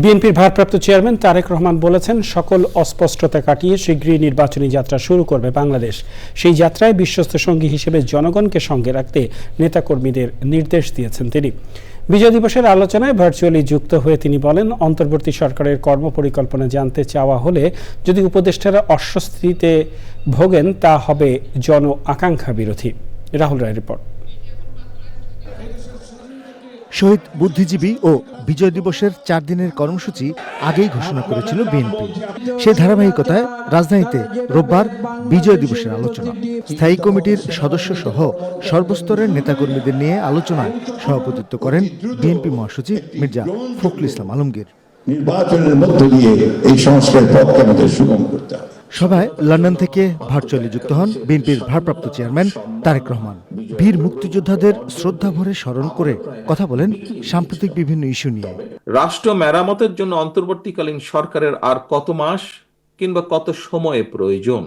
বিএনপির ভারপ্রাপ্ত চেয়ারম্যান তারেক রহমান বলেছেন, সকল অস্পষ্টতা কাটিয়ে শীঘ্রই নির্বাচনী যাত্রা শুরু করবে বাংলাদেশ। সেই যাত্রায় বিশ্বস্ত সঙ্গী হিসেবে জনগণকে সঙ্গে রাখতে নেতাকর্মীদের নির্দেশ দিয়েছেন তিনি। বিজয় দিবসের আলোচনায় ভার্চুয়ালি যুক্ত হয়ে তিনি বলেন, অন্তর্বর্তী সরকারের কর্মপরিকল্পনা জানতে চাওয়া হলে যদি উপদেষ্টারা অস্বস্তিতে ভোগেন, তা হবে জন আকাঙ্ক্ষা বিরোধী। রাহুল রায় রিপোর্ট। শহীদ বুদ্ধিজীবী ও বিজয় দিবসের চার দিনের কর্মসূচি আগেই ঘোষণা করেছিল বিএনপি। সেই ধারাবাহিকতায় রাজধানীতে রোববার বিজয় দিবসের আলোচনা। স্থায়ী কমিটির সদস্য সহ সর্বস্তরের নেতাকর্মীদের নিয়ে আলোচনায় সভাপতিত্ব করেন বিএনপি মহাসচিব মির্জা ফখরুল ইসলাম আলমগীর। নির্বাচনের মধ্য দিয়ে এই সংস্কারের পথকে আমাদের সুগম করতে হবে। সভায় লন্ডন থেকে ভার্চুয়ালি যুক্ত হন বিএনপির ভারপ্রাপ্ত চেয়ারম্যান তারেক রহমান। বীর মুক্তিযোদ্ধাদের শ্রদ্ধা ভরে স্মরণ করে কথা বলেন সাম্প্রতিক বিভিন্ন ইস্যু নিয়ে। রাষ্ট্র মেরামতের জন্য অন্তর্বর্তীকালীন সরকারের আর কত মাস কিংবা কত সময়ে প্রয়োজন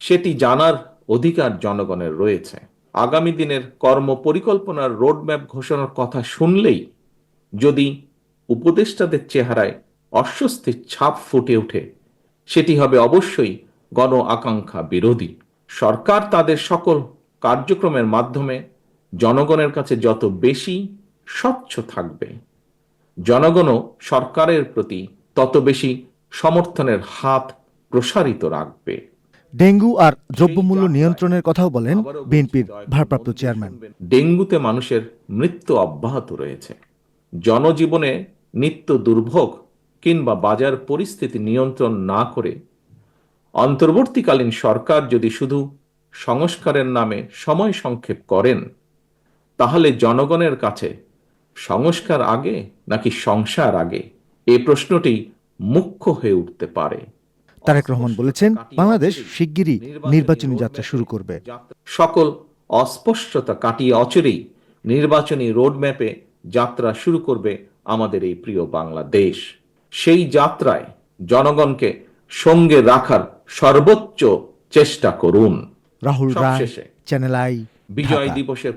সেটি জানার অধিকার জনগণের রয়েছে। আগামী দিনের কর্ম পরিকল্পনার রোডম্যাপ ঘোষণার কথা শুনলেই যদি উপদেষ্টাদের চেহারায় অস্বস্তির ছাপ ফুটে ওঠে। সেটি হবে অবশ্যই গণ আকাঙ্ক্ষা বিরোধী। সরকার তাদের সকল কার্যক্রমের মাধ্যমে জনগণের কাছে যত বেশি স্বচ্ছ থাকবে জনগণও সরকারের প্রতি তত বেশি সমর্থনের হাত প্রসারিত রাখবে। ডেঙ্গু আর দ্রব্যমূল্য নিয়ন্ত্রণের কথাও বলেন বিএনপির ভারপ্রাপ্ত চেয়ারম্যান। ডেঙ্গুতে মানুষের মৃত্যু অব্যাহত রয়েছে। জনজীবনে নিত্য দুর্ভোগ কিংবা বাজার পরিস্থিতি নিয়ন্ত্রণ না করে অন্তর্বর্তীকালীন সরকার যদি শুধু সংস্কারের নামে সময় সংক্ষেপ করেন তাহলে জনগণের কাছে সংস্কার আগে নাকি সংসার আগে? এই প্রশ্নটি মুখ্য হয়ে উঠতে পারে। তারেক রহমান বলেছেন বাংলাদেশ শিগগিরই নির্বাচনী যাত্রা শুরু করবে। সকল অস্পষ্টতা কাটিয়ে অচরেই নির্বাচনী রোডম্যাপে যাত্রা শুরু করবে আমাদের এই প্রিয় বাংলাদেশ। সেই যাত্রায় জনগণকে সঙ্গে রাখার সর্বোচ্চ চেষ্টা করুন। রাহুল চ্যানেল আই বিজয় দিবসের